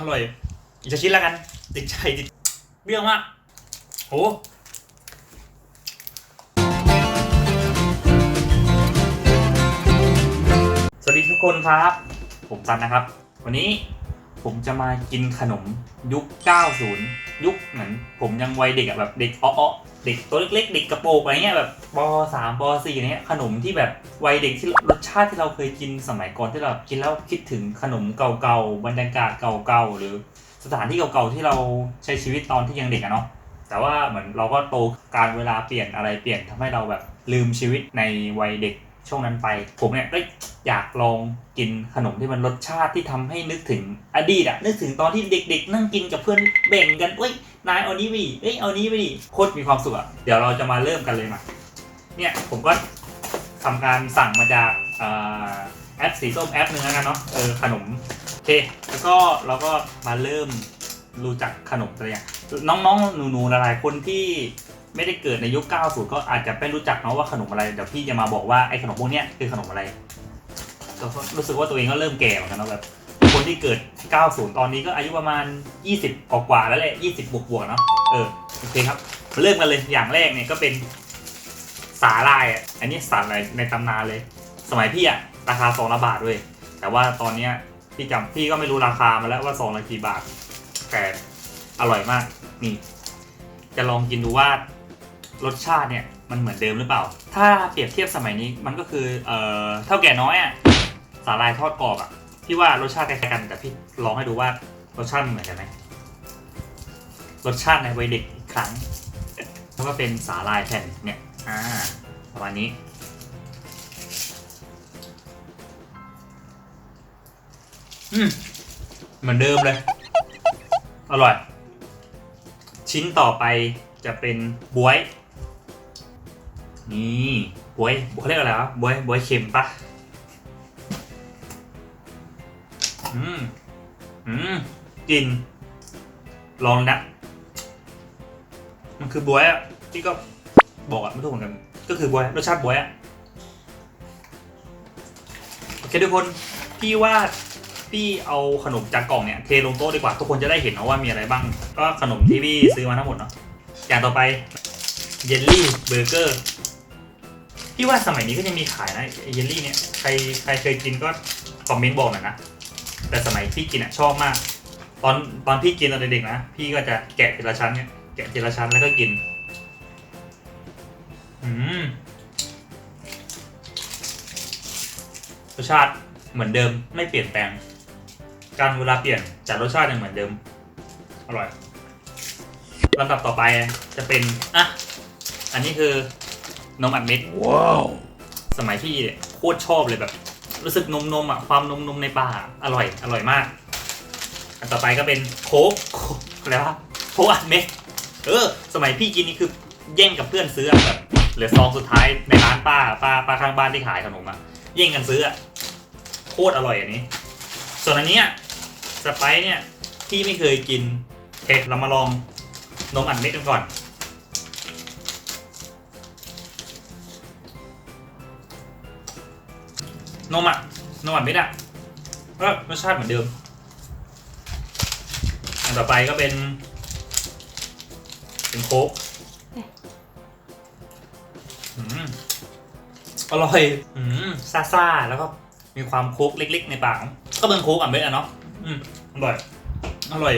อร่อยอีกสักชิ้นแล้วกัน ติดใจติดเบี้ยวมากโหสวัสดีทุกคนครับ ผมซันนะครับ วันนี้ผมจะมากินขนมยุค 90 ยุคเหมือนผมยังวัยเด็กอะแบบเด็กอ้อเด็กตัวเล็กๆ เด็กกระโปรงอะไรเงี้ยแบบป .3 ป .4 อะไรเงี้ยขนมที่แบบวัยเด็กที่รสชาติที่เราเคยกินสมัยก่อนที่เรากินแล้วคิดถึงขนมเก่าๆบรรยากาศเก่าๆหรือสถานที่เก่าๆที่เราใช้ชีวิตตอนที่ยังเด็กอะเนาะแต่ว่าเหมือนเราก็โตการเวลาเปลี่ยนอะไรเปลี่ยนทำให้เราแบบลืมชีวิตในวัยเด็ก ช่วงนั้นไป ผมเนี่ยก็อยากลองกินขนมที่มันรสชาติที่ทำให้นึกถึงอดีตอะนึกถึงตอนที่เด็ก ๆ นั่งกินกับเพื่อนแบ่งกันเอ้ยนายเอานี้ไปดิเอ้ยเอานี้ไปดิโคตรมีความสุขอะเดี๋ยวเราจะมาเริ่มกันเลยมาเนี่ยผมก็ทำการสั่งมาจากแอปสีส้มแอปหนึ่งแล้วกันเนาะเออขนมโอเคแล้วก็เราก็มาเริ่มรู้จักขนมตัวอย่างน้องๆหนูๆหลายๆคนที่ ไม่ได้เกิดในยุค 90 ก็อาจจะไม่รู้จักเนาะว่าขนมอะไร เดี๋ยวพี่จะมาบอกว่าไอ้ขนมพวกเนี้ยคือขนมอะไร ก็รู้สึกว่าตัวเองก็เริ่มแก่เหมือนกันเนาะแบบคนที่เกิด 90 ตอนนี้ก็อายุประมาณ 20 กว่าแล้วแหละ 20 บวกๆเนาะ เออ โอเคครับ เริ่มกันเลย อย่างแรกเนี่ยก็เป็นสาลายอะ อันนี้สาลายในตำนานเลย สมัยพี่อะราคา2ละบาทด้วย แต่ว่าตอนเนี้ยพี่จำพี่ก็ไม่รู้ราคามาแล้วว่าซองละกี่บาท แต่อร่อยมาก นี่ จะลองกินดูว่า รสชาติเนี่ยมันเหมือนเดิมหรือเปล่า ถ้าเปรียบเทียบสมัยนี้มันก็คือเอ่อเท่าแก่น้อยอะ่ะสาลายทอดกรอบอะ่ะพี่ว่ารสชาติคล้ายๆกันแต่พี่ลองให้ดูว่ารสชาติเหมือนกันไหมรสชาติในวัยเด็กอีกครั้ง แล้วก็เป็นสาลายแผ่นเนี่ยอ่าประมาณนี้อืมเหมือนเดิมเลย อร่อย ชิ้นต่อไปจะเป็นบวย นี่บวยเขาเรียกอะไรวะบวยบวยเค็มปะอืมอืมกิน ลองนะ มันคือบวยอะที่ก็บอกอะไม่ถูกเหมือนกัน ก็คือบวยรสชาติบวยอะโอเคทุกคนพี่ว่าพี่เอาขนมจากกล่องเนี่ยเทลงโต๊ะดีกว่าทุกคนจะได้เห็นนะว่ามีอะไรบ้าง ก็ขนมที่พี่ซื้อมาทั้งหมดเนาะอย่างต่อไปเยลลี่เบอร์เกอร์ พี่ว่าสมัยนี้ก็ยังมีขายนะไอเยลลี่เนี่ยใครใครเคยกินก็คอมเมนต์บอกหน่อยนะแต่สมัยพี่กินอะชอบมาก ตอนตอนพี่กินตอนเด็กๆนะพี่ก็จะแกะทีละชั้นเนี่ยแกะทีละชั้นแล้วก็กินอืมรสชาติเหมือนเดิมไม่เปลี่ยนแปลง การเวลาเปลี่ยนจากรสชาติยังเหมือนเดิมอร่อยลำดับต่อไปจะเป็นอะอันนี้คือ นมอัดเม็ดว้าวสมัยพี่เนี่ยโคตรชอบเลยแบบ รู้สึกนมนมๆอะความนมนมๆในปากอะอร่อย อร่อยมาก อันต่อไปก็เป็นโค้กโค้กอะไรวะโค้กอัดเม็ดเออ สมัยพี่กินนี่คือแย่งกับเพื่อนซื้ออะแบบเหลือซองสุดท้ายในร้านป้าป้าป้าข้างบ้านที่ขายขนมอะแย่งกันซื้ออะโคตรอร่อยอันนี้ ส่วนอันเนี้ยสไปซ์เนี่ยพี่ไม่เคยกินเทเรามาลองนมอัดเม็ดกันก่อน นมอะนมอัดเม็ดอะก็รสชาติเหมือนเดิม อันต่อไปก็เป็น เป็นโค้กอืมอร่อยอืมซ่าๆแล้วก็มีความโค้กเล็ก ๆ ในปาก ก็เป็นโค้กอัดเม็ดอะเนาะอืมอร่อย อร่อย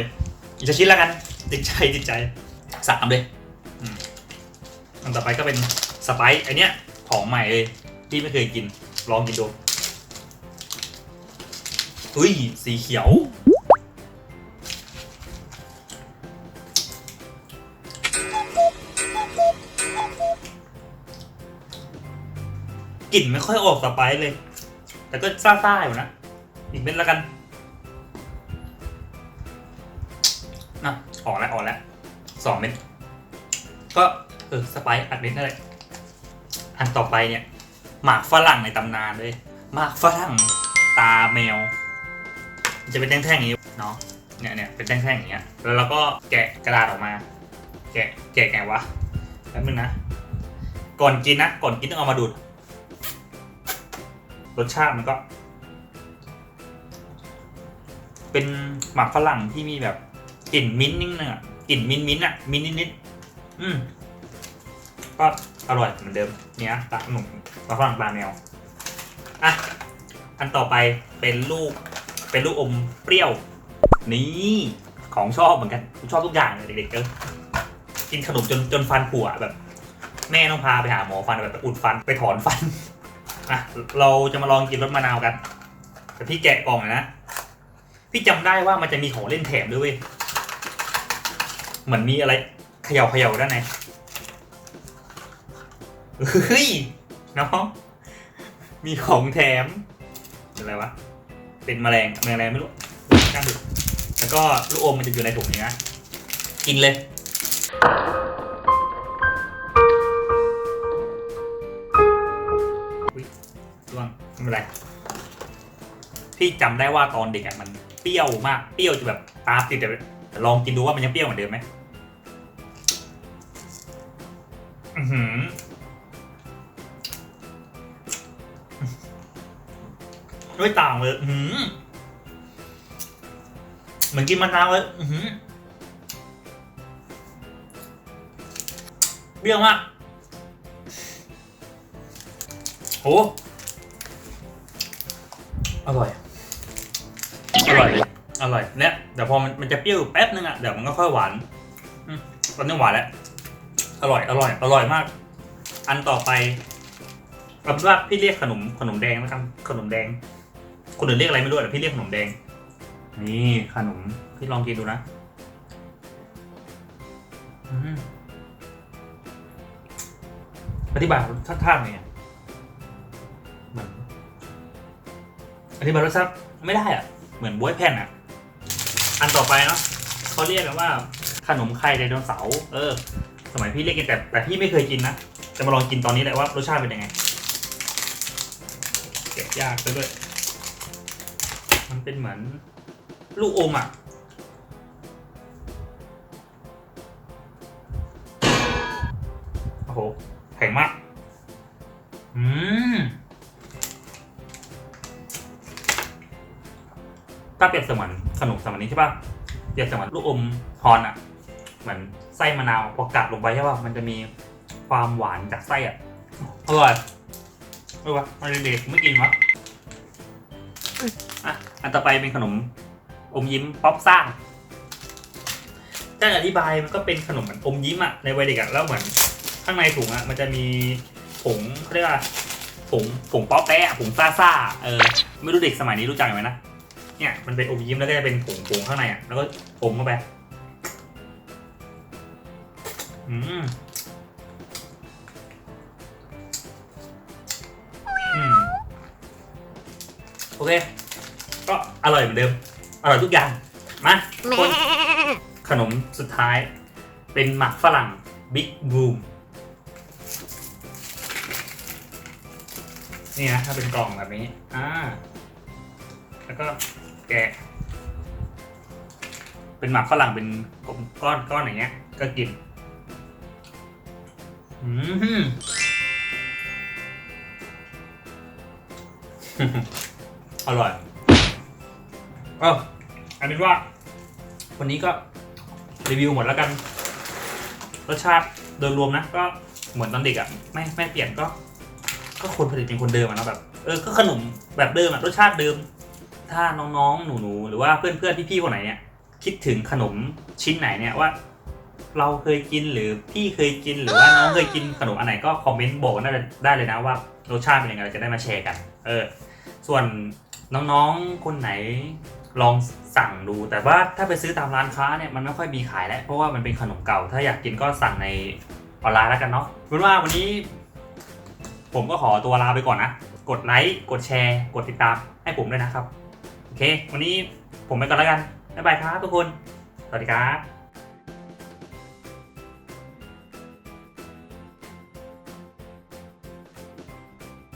อีกสักชิ้นแล้วกัน ติดใจติดใจสามเลยอืมอันต่อไปก็เป็นสไปซ์ไอเนี้ยของใหม่เลยที่ไม่เคยกิน ลองกินดู อุ้ย สีเขียว กลิ่นไม่ค่อยออกสไปซ์เลย แต่ก็ซ่าๆอยู่นะ อีกเม็ดล้วกันนะออกแล้วออกแล้วสองเม็ด ก็เออสไปซ์อัดเม็ดนั่นแหละอันต่อไปเนี่ย หมากฝรั่งในตำนานเลย หมากฝรั่งตาแมว จะเป็นแท่งๆอย่างนี้เนาะเนี่ยเนี่ยเป็นแท่งๆอย่างเงี้ยแล้วเราก็แกะกระดาษออกมา แกะแกะไงวะแป๊บนึงนะก่อนกินนะก่อนกินต้องเอามาดูดรสชาติมันก็ เป็นหมักฝรั่งที่มีแบบกลิ่นมิ้นท์นิดนึงอะกลิ่นมิ้นท์มิ้นท์อะมิ้นท์นิดๆอืมก็อร่อยเหมือนเดิมเนี่ยตาหนุ่มหมักฝรั่งตาแมวอะอันต่อไปเป็นลูก เป็นลูกอมเปรี้ยว นี่ของชอบเหมือนกันชอบทุกอย่างเลยเด็กๆเออกินขนมจนจนฟันผุอะแบบ แม่ต้องพาไปหาหมอฟันแบบอุดฟันไปถอนฟันอะเราจะมาลองกินรสมะนาวกันแต่พี่แกะกล่องหน่อยนะพี่จำได้ว่ามันจะมีของเล่นแถมด้วยเว้ยเหมือนมีอะไรเขย่าเขย่าด้านในเฮ้ยน้องมีของแถมอะไรวะ เป็นแมลงแมลงอะไรไม่รู้ช่างดูแล้วก็ลูกอมมันจะอยู่ในถุงนี้นะกินเลยร่วงไม่เป็นไรพี่จำได้ว่าตอนเด็กอะมันเปรี้ยวมากเปรี้ยวจะแบบตาติดแต่แต่ลองกินดูว่ามันยังเปรี้ยวเหมือนเดิมไหมอือหือ ไม่ต่างเลยหือเหมือนกินมะนาวเลยหือเปรี้ยวมากโอ้อร่อย อร่อย อร่อยเนี่ยเดี๋ยวพอมันมันจะเปรี้ยวแป๊บนึงอะเดี๋ยวมันก็ค่อยหวานตอนนี้หวานแล้ว อร่อย อร่อย อร่อยมาก อันต่อไปเอาเป็นว่าพี่เรียกขนมขนมแดงนะครับ ขนมแดง คนอื่นเรียกอะไรไม่รู้แต่พี่เรียกขนมแดง นี่ขนมพี่ลองกินดูนะอืมอธิบายท่าๆหน่อยอะเหมือนอธิบายรสชาติไม่ได้อะเหมือนบวยแผ่นอะอันต่อไปเนาะเขาเรียกกันว่าขนมไข่ไดโนเสาร์เออ สมัยพี่เรียกกินแต่แต่พี่ไม่เคยกินนะจะมาลองกินตอนนี้แหละว่ารสชาติเป็นยังไงเก็บยากซะด้วยมัน เป็นเหมือนลูกอมอะโอ้โหแข็งมาก อืมถ้าเปรียบเสมือนขนมสมัยนี้ใช่ป่ะเปรียบเสมือนลูกอมฮออะ เหมือนไส้มะนาวพอกัดลงไปใช่ป่ะมันจะมีความหวานจากไส้อะอร่อยไม่วะตอนเด็กๆไม่กินวะ อันต่อไปเป็นขนมอมยิ้มป๊อปซ่าถ้าอธิบายมันก็เป็นขนมเหมือนอมยิ้มอะในวัยเด็กอะแล้วเหมือนข้างในถุงอะมันจะมีผงเขาเรียกว่าผงผงป๊อปแปะผงซ่าซ่าเออไม่รู้เด็กสมัยนี้รู้จักไหมนะเนี่ยมันเป็นอมยิ้มแล้วก็จะเป็นผงผงข้างในอะแล้วก็อมเข้าไปอืมอืมโอเค ก็อร่อยเหมือนเดิม อร่อยทุกอย่าง มาคนขนมสุดท้าย เป็นหมักฝรั่งบิ๊กบูมนี่นะถ้าเป็นกล่องแบบนี้ อ่า แล้วก็แกะ เป็นหมักฝรั่งเป็นก้อนก้อนอย่างเงี้ย ก็กิน อืมอร่อย เอออันนี้ว่า วันนี้ก็รีวิวหมดแล้วกัน รสชาติโดยรวมนะ ก็เหมือนตอนเด็กอะ่ะไม่ไม่เปลี่ยนก็ ก็คนผลิตเป็นคนเดิมอะเนาะแบบเออก็ขนมแบบเดิมอะรสชาติเดิม ถ้าน้องๆ หนูๆ หรือว่าเพื่อนๆ พี่ๆ คนไหนเนี่ย คิดถึงขนมชิ้นไหนเนี่ยว่า เราเคยกินหรือพี่เคยกินหรือว่าน้องเคยกินขนมอันไหนก็คอมเมนต์บอกได้ได้เลยนะว่ารสชาติเป็นยังไงเราจะได้มาแชร์กัน เออ ส่วนน้องๆ คนไหน ลองสั่งดู แต่ว่าถ้าไปซื้อตามร้านค้าเนี่ยมันไม่ค่อยมีขายแล้ว เพราะว่ามันเป็นขนมเก่า ถ้าอยากกินก็สั่งในออนไลน์แล้วกันเนาะเป็นว่าวันนี้ ผมก็ขอตัวลาไปก่อนนะ กดไลค์ กดแชร์ กดติดตามให้ผมด้วยนะครับ โอเค วันนี้ผมไปก่อนแล้วกัน บ๊ายบายครับทุกคน สวัสดีครับ